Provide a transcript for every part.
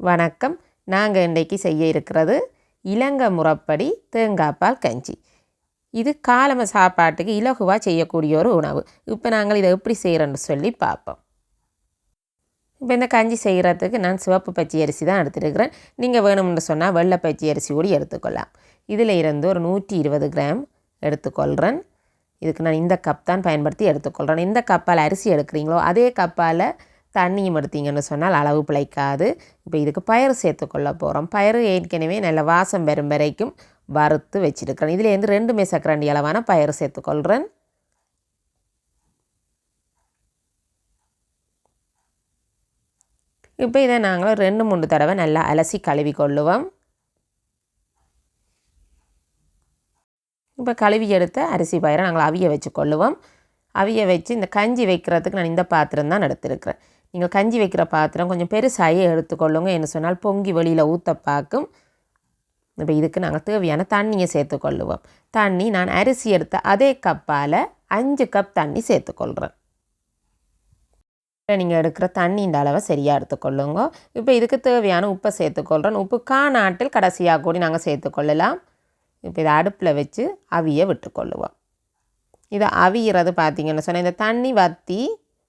வணக்கம். நாங்கள் இன்றைக்கு செய்ய இருக்கிறது இலங்கை முறப்படி தேங்காய்பால் கஞ்சி. இது காலம சாப்பாட்டுக்கு இலகுவாக செய்யக்கூடிய ஒரு உணவு. இப்போ நாங்கள் இதை எப்படி செய்கிறோன்னு சொல்லி பார்ப்போம். இப்போ இந்த கஞ்சி செய்கிறதுக்கு நான் சிவப்பு பச்சை அரிசி தான் எடுத்துருக்கிறேன். நீங்கள் வேணும்னு சொன்னால் வெள்ளை பச்சை அரிசி கூட எடுத்துக்கொள்ளலாம். இதில் இருந்து ஒரு நூற்றி இருபது கிராம் எடுத்துக்கொள்கிறேன் இதுக்கு நான் இந்த கப் தான் பயன்படுத்தி எடுத்துக்கொள்கிறேன் இந்த கப்பால் அரிசி எடுக்கிறீங்களோ அதே கப்பால் தண்ணியும் எடுத்தீங்கன்னு சொன்னால் அளவு பிழைக்காது. இப்போ இதுக்கு பயிறு சேர்த்துக்கொள்ள போகிறோம். பயிறு ஏற்கனவே நல்ல வாசம் வரும் வரைக்கும் வறுத்து வச்சுருக்கிறேன். இதுலேருந்து ரெண்டுமே சக்கரண்டி அளவான பயிறு சேர்த்துக்கொள்கிறேன் இப்போ இதை நாங்கள் ரெண்டு மூணு தடவை நல்லா அலசி கழுவி கொள்ளுவோம். இப்போ கழுவி எடுத்த அரிசி பயிரை நாங்கள் அவிய வச்சு கொள்ளுவோம். அவிய வச்சு இந்த கஞ்சி வைக்கிறதுக்கு நான் இந்த பாத்திரம் தான் எடுத்திருக்கிறேன். நீங்கள் கஞ்சி வைக்கிற பாத்திரம் கொஞ்சம் பெருசாகி எடுத்துக்கொள்ளுங்க என்ன சொன்னால் பொங்கி வெளியில் ஊற்ற பார்க்கும் இப்போ இதுக்கு நாங்கள் தேவையான தண்ணியை சேர்த்துக்கொள்ளுவோம். தண்ணி நான் அரிசி எடுத்த அதே கப்பால் அஞ்சு கப் தண்ணி சேர்த்துக்கொள்கிறேன். நீங்கள் எடுக்கிற தண்ணின்ற அளவை சரியாக எடுத்துக்கொள்ளுங்க. இப்போ இதுக்கு தேவையான உப்பை சேர்த்துக்கொள்கிறோம் உப்பு காநாட்டில் கடைசியாக கூடி நாங்கள் சேர்த்துக்கொள்ளலாம். இப்போ இதை அடுப்பில் வச்சு அவிய விட்டுக்கொள்ளுவோம். இதை அவிகிறது பார்த்திங்கன்னு சொன்னால் இந்த தண்ணி வற்றி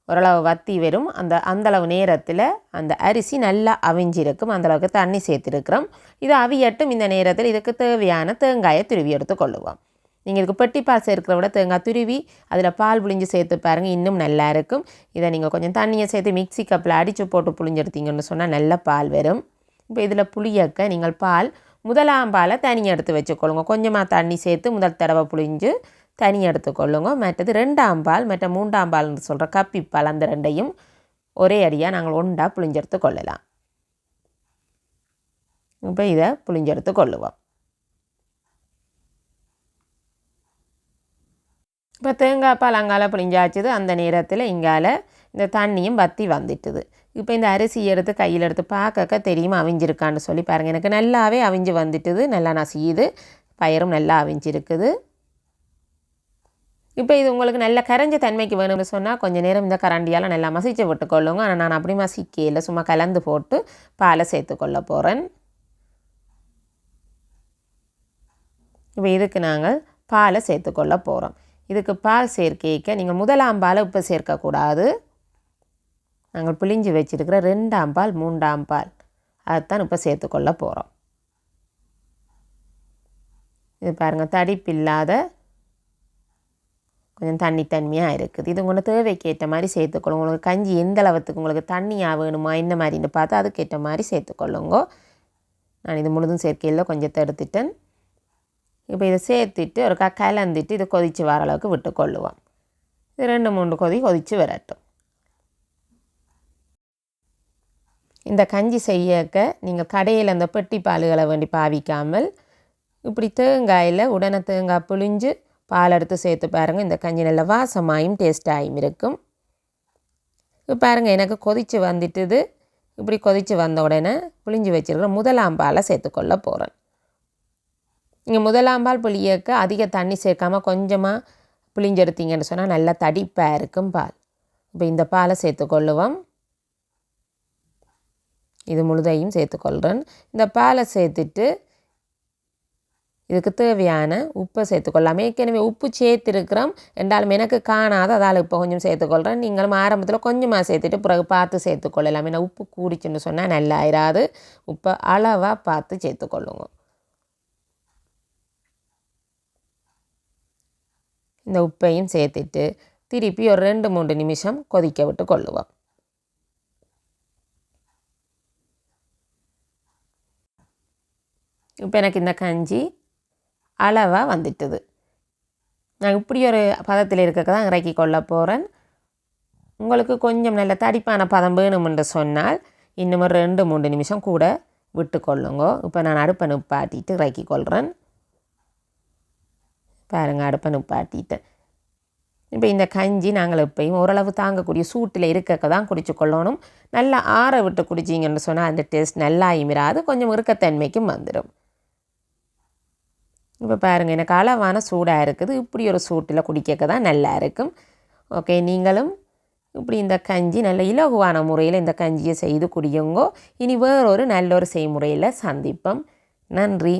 ஓரளவு வத்தி வரும். அந்த அந்தளவு நேரத்தில் அந்த அரிசி நல்லா அவிஞ்சிருக்கும். அந்தளவுக்கு தண்ணி சேர்த்துருக்குறோம். இது அவியட்டும். இந்த நேரத்தில் இதுக்கு தேவையான தேங்காயை துருவி எடுத்துக்கொள்ளுவோம் நீங்கள் இதுக்கு பாசை இருக்கிறத விட தேங்காய் துருவி அதில் பால் புளிஞ்சு சேர்த்து பாருங்கள் இன்னும் நல்லா இருக்கும். இதை நீங்கள் கொஞ்சம் தண்ணியை சேர்த்து மிக்சி கப்பில் அடித்து போட்டு புளிஞ்செடுத்தீங்கன்னு சொன்னால் நல்ல பால் வரும். இப்போ இதில் புளியக்க நீங்கள் பால் முதலாம் பாலை தனியாக எடுத்து வச்சுக்கொள்ளுங்க. கொஞ்சமாக தண்ணி சேர்த்து முதல் தடவை புளிஞ்சு தனி எடுத்துக்கொள்ளுங்க மற்றது ரெண்டாம் பால் மற்ற மூன்றாம் பால்னு சொல்கிற கப்பிப்பால் அந்த ரெண்டையும் ஒரே அடியாக நாங்கள் ஒன்றா புளிஞ்செடுத்து கொள்ளலாம். இப்போ இதை புளிஞ்செடுத்து கொள்ளுவோம். இப்போ தேங்காய் பால் அங்கால புளிஞ்சாச்சுது. அந்த நேரத்தில் இங்கால இந்த தண்ணியும் வத்தி வந்துட்டுது. இப்போ இந்த அரிசி எடுத்து கையில் எடுத்து பார்க்க தெரியுமா? அவிஞ்சிருக்கான்னு சொல்லி பாருங்கள் எனக்கு நல்லாவே அவிஞ்சு வந்துட்டுது. நல்லா நசியுது. பயிரும் நல்லா அவிஞ்சிருக்குது. இப்போ இது உங்களுக்கு நல்ல கரைஞ்ச தன்மைக்கு வேணும்னு சொன்னால் கொஞ்சம் நேரம் இந்த கரண்டியால் நல்லா மசிச்சு விட்டுக்கொள்ளுங்க. ஆனால் நான் அப்படி மசிக்கையில் சும்மா கலந்து போட்டு பாலை சேர்த்துக்கொள்ள போகிறேன் இப்போ இதுக்கு நாங்கள் பாலை சேர்த்துக்கொள்ள போகிறோம் இதுக்கு பால் சேர்க்கைக்க நீங்கள் முதலாம் பாலை இப்போ சேர்க்கக்கூடாது நாங்கள் பிழிஞ்சு வச்சுருக்கிற ரெண்டாம் பால் மூன்றாம் பால் அதைத்தான் இப்போ சேர்த்துக்கொள்ள போகிறோம் இது பாருங்கள் தடிப்பில்லாத கொஞ்சம் தண்ணி தன்மையாக இருக்குது. இது உங்களோட தேவைக்கு ஏற்ற மாதிரி சேர்த்துக்கொள்ளுங்க. உங்களுக்கு கஞ்சி எந்த அளவுக்கு உங்களுக்கு தண்ணியாக வேணுமா என்ன மாதிரின்னு பார்த்து அதுக்கேற்ற மாதிரி சேர்த்துக்கொள்ளுங்க. நான் இது முழுதும் சேர்க்கையில் கொஞ்சம் தடுத்துட்டேன். இப்போ இதை சேர்த்துட்டு ஒரு கலந்துட்டு இதை கொதித்து வர அளவுக்கு விட்டுக்கொள்ளுவோம். இது ரெண்டு மூணு கொதி கொதித்து வரட்டும். இந்த கஞ்சி செய்யக்க நீங்கள் கடையில் அந்த பெட்டி பாலுகளை வேண்டி பாவிக்காமல் இப்படி தேங்காயில் உடனே தேங்காய் புழிஞ்சு பால் எடுத்து சேர்த்து பாருங்கள் இந்த கஞ்சி நல்ல வாசமாயும் டேஸ்டாயும் இருக்கும். இப்போ பாருங்கள் எனக்கு கொதித்து வந்துட்டுது. இப்படி கொதித்து வந்த உடனே புளிஞ்சு வச்சுருக்கிற முதலாம் பாலை சேர்த்துக்கொள்ள போகிறேன் இங்கே முதலாம் பால் புளியக்க அதிக தண்ணி சேர்க்காமல் கொஞ்சமாக புளிஞ்செடுத்தீங்கன்னு சொன்னால் நல்லா தடிப்பாக இருக்கும் பால். இப்போ இந்த பாலை சேர்த்துக்கொள்ளுவோம் இது முழுதையும் சேர்த்துக்கொள்கிறேன் இந்த பாலை சேர்த்துட்டு இதுக்கு தேவையான உப்பை சேர்த்துக்கொள்ளலாம். ஏற்கனவே உப்பு சேர்த்துருக்கிறோம். என்றாலும் எனக்கு காணாத அதால் இப்போ கொஞ்சம் சேர்த்துக்கொள்கிறேன் நீங்களும் ஆரம்பத்தில் கொஞ்சமாக சேர்த்துட்டு பிறகு பார்த்து சேர்த்துக்கொள்ளலாம். ஏன்னா உப்பு கூடிச்சுன்னு சொன்னால் நல்லா ஆயிராது உப்பை அளவாக பார்த்து சேர்த்துக்கொள்ளுங்க. இந்த உப்பையும் சேர்த்துட்டு திருப்பி ஒரு ரெண்டு மூன்று நிமிஷம் கொதிக்க விட்டு கொள்ளுவோம் இப்போ எனக்கு இந்த கஞ்சி அளவாக வந்துட்டுது. நான் இப்படி ஒரு பதத்தில் இருக்க தான் இறக்கி கொள்ள போகிறேன் உங்களுக்கு கொஞ்சம் நல்ல தடிப்பான பதம் வேணுமென்று சொன்னால் இன்னும் ஒரு ரெண்டு மூன்று நிமிஷம் கூட விட்டு கொள்ளுங்க. இப்போ நான் அடுப்பை நிப்பாட்டிட்டு இறக்கி கொள்கிறேன் பாருங்கள் அடுப்பை நிப்பாட்டிட்டேன் இப்போ இந்த கஞ்சி நாங்கள் எப்பயும் ஓரளவு தாங்கக்கூடிய சூட்டில் இருக்கக்க தான் குடிச்சு கொள்ளணும். நல்லா ஆற விட்டு குடிச்சிங்கன்னு சொன்னால் அந்த டேஸ்ட் நல்லா இமிராது கொஞ்சம் இருக்கத்தன்மைக்கும் வந்துடும் இப்போ பாருங்கள் எனக்கு அளவான சூடாக இருக்குது. இப்படி ஒரு சூட்டில் குடிக்க தான் நல்லா இருக்கும். ஓகே நீங்களும் இப்படி இந்த கஞ்சி நல்ல இலகுவான முறையில் இந்த கஞ்சியை செய்து குடியுங்கோ. இனி வேறொரு நல்ல ஒரு செய்முறையில் சந்திப்போம். நன்றி.